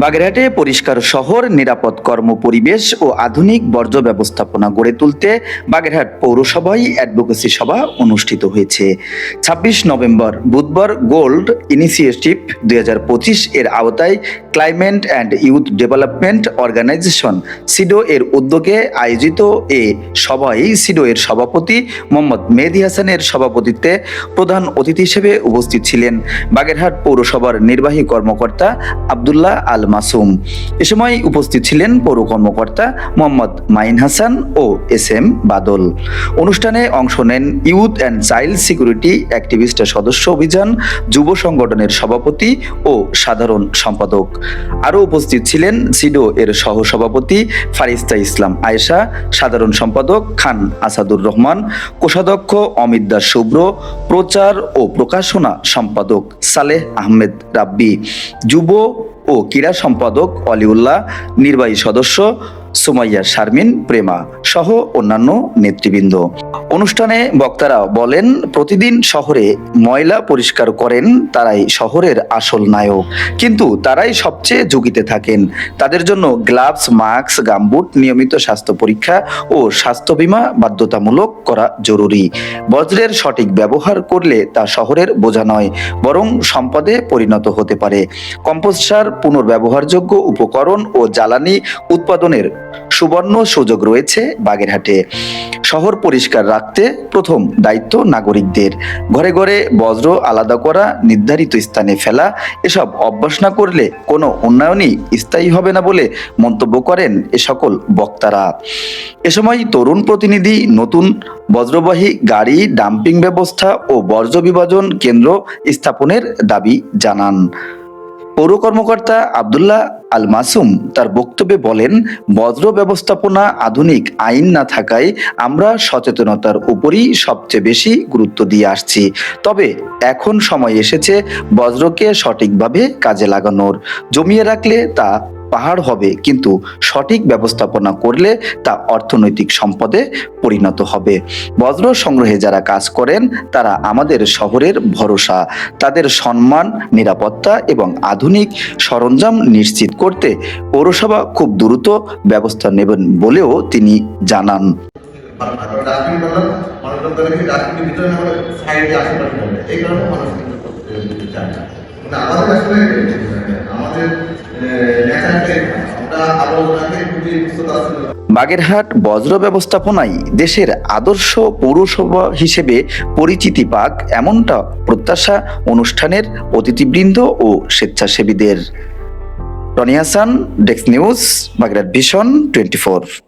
বাগেরহাটে পরিষ্কার শহর, নিরাপদ কর্ম পরিবেশ ও আধুনিক বর্জ্য ব্যবস্থাপনা গড়ে তুলতে বাগেরহাট পৌরসভায় অ্যাডভোকেসি সভা অনুষ্ঠিত হয়েছে। ছাব্বিশ নভেম্বর বুধবার গোল্ড ইনিশিয়েটিভ দুই হাজার পঁচিশ এর আওতায় climate and youth development organisation CYDO এর উদ্যোগে আয়োজিত এ সভায় সিডো এর সভাপতি মোহাম্মদ মেহেদি হাসানের সভাপতিত্বে প্রধান অতিথি হিসেবে উপস্থিত ছিলেন বাগেরহাট পৌরসভার নির্বাহী কর্মকর্তা আবদুল্লাহ আল মাসুম এ সময় উপস্থিত ছিলেন পৌর কর্মকর্তা মোহাম্মদ মাইন হাসান ও এস এম বাদল। অনুষ্ঠানে অংশ নেন ইউথ অ্যান্ড চাইল্ড সিকিউরিটি অ্যাক্টিভিস্টের সদস্য অভিযান, যুব সংগঠনের সভাপতি ও সাধারণ সম্পাদক। আরও উপস্থিত ছিলেন সিডো এর সহসভাপতি ফারিস্তা ইসলাম আয়েশা, সাধারণ সম্পাদক খান আসাদুর রহমান, কোষাধ্যক্ষ অমিত দাস শুভ্র, প্রচার ও প্রকাশনা সম্পাদক সালেহ আহমেদ রাব্বি, যুব ও ক্রীড়া সম্পাদক অলিউল্লাহ নির্বাহী সদস্য সুমাইয়া শারমিন প্রেমা সহ অন্যান্য নেতৃবৃন্দ। অনুষ্ঠানে বক্তারা বলেন, প্রতিদিন শহরে ময়লা পরিষ্কার করেন, তারাই শহরের আসল নায়ক। কিন্তু তারাই সবচেয়ে ঝুঁকিতে থাকেন। তাদের জন্য গ্লাভস, মাস্ক, গামবুট, নিয়মিত স্বাস্থ্য পরীক্ষা ও স্বাস্থ্য বীমা বাধ্যতামূলক করা জরুরি। বজ্রের সঠিক ব্যবহার করলে তা শহরের বোঝা নয়, বরং সম্পদে পরিণত হতে পারে। কম্পোস্ট সার পুনর্ব্যবহারযোগ্য উপকরণ ও জ্বালানি উৎপাদনের সুবর্ণ সুযোগ রয়েছে বাগেরহাটে। শহর পরিষ্কার রাখতে প্রথম দায়িত্ব নাগরিকদের। ঘরে ঘরে বজ্র আলাদা করা, নির্ধারিত স্থানে ফেলা, এসব অভ্যাস না করলে কোনো উন্নয়নই স্থায়ী হবে না বলে মন্তব্য করেন এ সকল বক্তারা। এ সময় তরুণ প্রতিনিধি, নতুন বজ্রবাহী গাড়ি, ডাম্পিং ব্যবস্থা ও বর্জ্য বিভাজন কেন্দ্র স্থাপনের দাবি জানান। পৌর কর্মকর্তা আবদুল্লাহ আল মাসুম তার বক্তব্যে বলেন, বজ্র ব্যবস্থাপনা আধুনিক আইন না থাকায় আমরা সচেতনতার উপরই সবচেয়ে বেশি গুরুত্ব দিয়ে আসছি। তবে এখন সময় এসেছে বজ্রকে সঠিকভাবে কাজে লাগানোর। জমিয়ে রাখলে তা পাহাড় হবে, কিন্তু সঠিক ব্যবস্থাপনা করলে তা অর্থনৈতিক সম্পদে পরিণত হবে। বজ্র সংগ্রহে যারা কাজ করেন, তারা আমাদের শহরের ভরসা, তাদের সম্মান, নিরাপত্তা এবং আধুনিক সরঞ্জাম নিশ্চিত করতে পৌরসভা খুব দ্রুত ব্যবস্থা নেবেন বলেও তিনি জানান। ডাস্টবিন বললাম বাগেরহাট বজ্র ব্যবস্থাপনায় দেশের আদর্শ পৌরসভা হিসেবে পরিচিতি পাক এমনটা প্রত্যাশা অনুষ্ঠানের অতিথিবৃন্দ ও স্বেচ্ছাসেবীদের। টনিয়াসান হাসান, ডেক্স নিউজ, বাগেরহাট ভিশন টোয়েন্টি